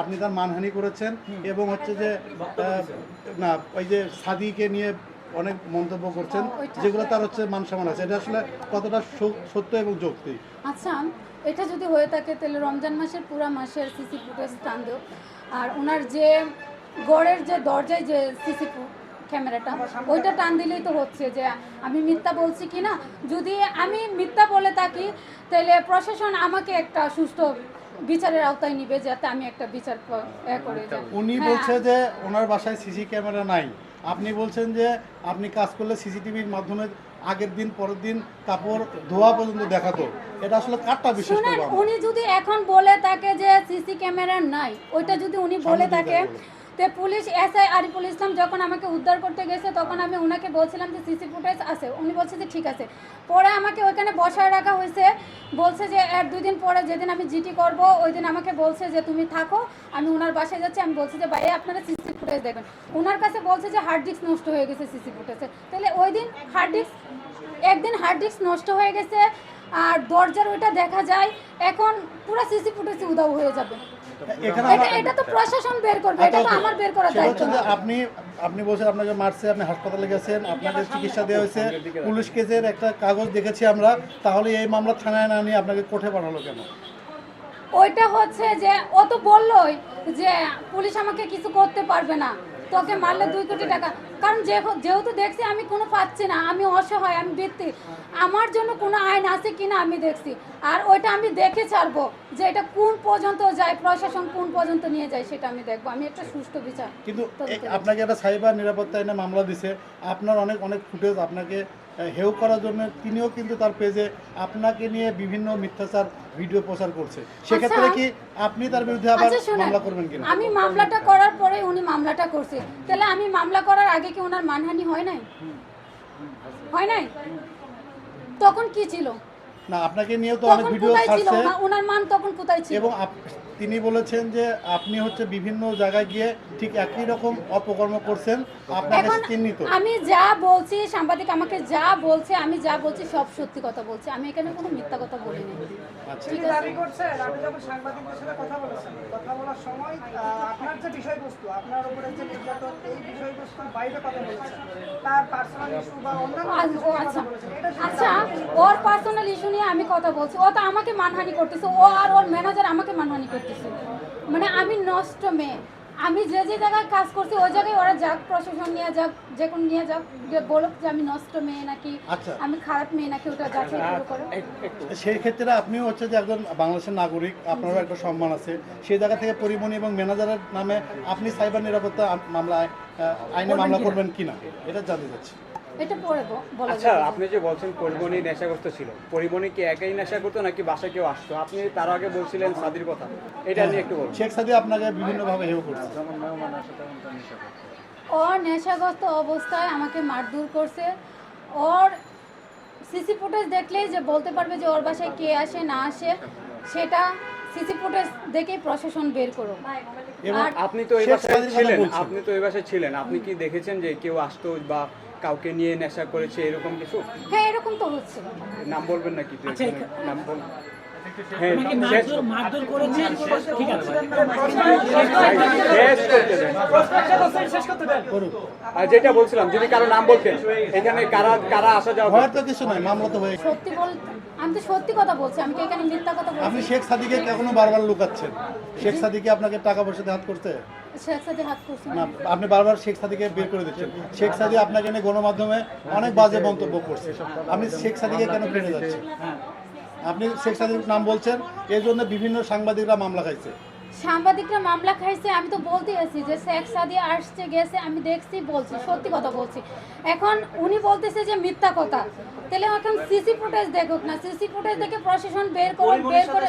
আপনি তার মানহানি করেছেন এবং হচ্ছে যে না ওই যে সাদিকে নিয়ে অনেক মন্তব্য করছেন যেগুলো তার হচ্ছে মান সম্মান আছে। এটা আসলে কতটা সত্য এবং যৌক্তিক? আচ্ছা এটা যদি হয়ে থাকে তাহলে রমজান মাসের পুরা মাসের সিসি ফুটেজ টান দেও আর ওনার যে গড়ের যে দরজায় যে সিসি ক্যামেরাটা ওইটা টান দিলেই তো হচ্ছে যে আমি মিথ্যা বলছি কি না যদি আমি মিথ্যা বলে থাকি তাহলে প্রশাসন আমাকে একটা সুষ্ঠু বিচারের আওতায় নিবে যাতে আমি একটা বিচার করে উনি হ্যাঁ, বলছে যে ওনার বাসায় সিসি ক্যামেরা নাই। আপনি বলছেন যে আপনি কাজ করলে সিসিটিভির মাধ্যমে আগের দিন পরের দিন কাপড় ধোয়া পর্যন্ত দেখাতো। এটা আসলে কারটা উনি যদি এখন বলে থাকে যে সিসি ক্যামেরা নাই ওইটা যদি উনি বলে থাকে। তে পুলিশ, এসআই আরিফুল ইসলাম যখন আমাকে উদ্ধার করতে গেছে, তখন আমি ওনাকে বলছিলাম যে সিসি ফুটেজ আছে। উনি বলছে যে ঠিক আছে। পরে আমাকে ওইখানে বসায় রাখা হয়েছে। বলছে যে এক দুই দিন পরে যেদিন আমি জিটি করব ওই দিন আমাকে বলছে যে তুমি থাকো, আমি ওনার বাসায় যাচ্ছি। আমি বলছি যে ভাই আপনারা সিসি ফুটেজ দেখবেন। ওনার কাছে বলছে যে, হার্ড ডিস্ক নষ্ট হয়ে গেছে সিসি ফুটেজে। তাহলে ওই দিন হার্ড ডিস্ক, একদিন হার্ড ডিস্ক নষ্ট হয়ে গেছে, আর দরজার ওইটা দেখা যায়, এখন পুরো সিসি ফুটেজ উদাও হয়ে যাবে। এটা তো প্রশাসন বের করবে এটা তো আমার বের করার দায়িত্ব না। আপনি আপনি বলছেন আপনাকে মারছে আপনি হাসপাতালে গেছেন আপনাকে চিকিৎসা দেওয়া হয়েছে পুলিশ কেসের একটা কাগজ দেখেছি আমরা তাহলে এই মামলা থানায় না নিয়ে আপনাকে কোর্টে পাঠালো কেন ওইটা হচ্ছে যে ও তো বললোই যে পুলিশ আমাকে কিছু করতে পারবে না তোকে মারলে দুই কোটি টাকা। কারণ যেহেতু দেখছি আমি কোনো পাচ্ছি না আমি অসহায় আমি বৃত্তি আমার জন্য কোনো আইন আছে কি না আমি দেখছি। আর ওইটা আমি দেখে ছাড়বো যে এটা কোন পর্যন্ত যায় প্রশাসন কোন পর্যন্ত নিয়ে যায় সেটা আমি দেখব। আমি একটা সুষ্ঠু বিচার কিন্তু। আপনাকে একটা সাইবার নিরাপত্তা আইনে মামলা দিছে। আপনার অনেক অনেক ফুটেজ আপনাকে হেউ করার জন্য তিনিও কিন্তু তার পেজে আপনাকে নিয়ে বিভিন্ন মিথ্যাচার ভিডিও প্রচার করছে। সেক্ষেত্রে আচ্ছা। কি আপনি তার বিরুদ্ধে আবার আচ্ছা মামলা করবেন কিনা? আমি মামলাটা করার পরে উনি মামলাটা করছে। তাহলে আমি মামলা করার আগে কি ওনার মানহানি হয় নাই? হয় নাই? তখন কি ছিল? না আপনাকে নিয়েও তো অনেক ভিডিও ছাড়ছে। ওনার মান তখন কোথায় ছিল? এবং আপ- তিনি বলেছেন যে আপনি হচ্ছে বিভিন্ন জায়গায় গিয়ে ঠিক একই রকম অপকর্ম করছেন আপনাকে চিহ্নিত। আমি যা বলছি সাংবাদিক আমাকে যা বলছে আমি যা বলছি সব সত্যি কথা বলছি। আমি এখানে কোনো মিথ্যা কথা বলিনি। আচ্ছা। ঠিক দাবি করছেন আপনি যখন সাংবাদিকদের সাথে কথা বলেছেন কথা বলার সময় আপনার যে বিষয়বস্তু আপনার উপরে যে নির্যাতন এই বিষয়বস্তুর বাইরে কথা বলেছেন তার পার্সোনাল ইস্যু বা অন্যান্য নিয়ে আচ্ছা। শুনে আচ্ছা ওর পার্সোনাল ইস্যু নিয়ে আমি কথা বলছি। ও তো আমাকে মানহানি করতেছে। ও আর ওর ম্যানেজার আমাকে মানহানি করতেছে। মানে আমি নষ্ট মেয়ে। আমি যে যে জায়গায় কাজ করছি ওই জায়গায় ওরা যাক প্রশাসন নিয়ে যাক যে কোনো নিয়ে যাক যে বলুক যে আমি নষ্ট মেয়ে নাকি আচ্ছা। আমি খারাপ মেয়ে নাকি ওটা যাচাই করে। করে সেই ক্ষেত্রে আপনিও হচ্ছে যে একজন বাংলাদেশের নাগরিক আপনারও একটা সম্মান আছে। সেই জায়গা থেকে পরিমণি এবং ম্যানেজারের নামে আপনি সাইবার নিরাপত্তা মামলায় আইনে মামলা করবেন কিনা? এটা জানতে চাচ্ছি। এটা পরে বলা আচ্ছা আপনি যে বলছেন পরিমণি নেশাগ্রস্ত ছিল পরিমণি কি একাই নেশা করতো নাকি বাসায় কেউ আসতো? আপনি তার আগে বলছিলেন সাদির কথা এটা নিয়ে একটু বলুন। শেখ সাদি আপনাকে বিভিন্নভাবে হেউ করছে। ও নেশাগ্রস্ত অবস্থায় আমাকে মারধর করছে। ওর সিসি ফুটেজ দেখলেই যে বলতে পারবে যে ওর বাসায় কে আসে না আসে সেটা সিসি ফুটেজ দেখেই প্রশাসন বের করো এবং আপনি তো এই বাসায় ছিলেন আপনি তো এই বাসায় ছিলেন। আপনি কি দেখেছেন যে কেউ আসতো বা কাউকে নিয়ে নেশা করেছে এরকম কিছু? হ্যাঁ এরকম তো হচ্ছে। নাম বলবেন নাকি? আচ্ছা, নাম বল হ্যাঁ আর যেটা বলছিলাম যদি কারও নাম বলতেন এখানে কারা কারা আসা যাওয়া ভয়ের তো কিছু নাই মামলা তো হয়ে সত্যি বল আমি তো সত্যি কথা বলছি আমি কি এখানে মিথ্যা কথা আপনি শেখ সাদিকে এখনও বারবার লুকাচ্ছেন। শেখ সাদিকে আপনাকে টাকা পয়সা হাত করতে শেখ সাদি হাত করছি। না আপনি বারবার শেখ সাদিকে বের করে দিচ্ছেন। শেখ সাদি আপনাকে নিয়ে গণমাধ্যমে অনেক বাজে মন্তব্য করছে। আপনি শেখ সাদিকে কেন ফেলে যাচ্ছেন? আপনি শেখ সাদির নাম বলছেন এর জন্য বিভিন্ন সাংবাদিকরা মামলা খাইছে। সাংবাদিকরা মামলা খাইছে আমি তো বলতে আছি যে শেখ সাদি আসছে গেছে আমি দেখছি বলছি সত্যি কথা বলছি। এখন উনি বলতেছে যে মিথ্যা কথা। তাহলে এখন সিসি ফুটেজ দেখুক না সিসি ফুটেজ দেখে প্রশাসন বের করুন বের করে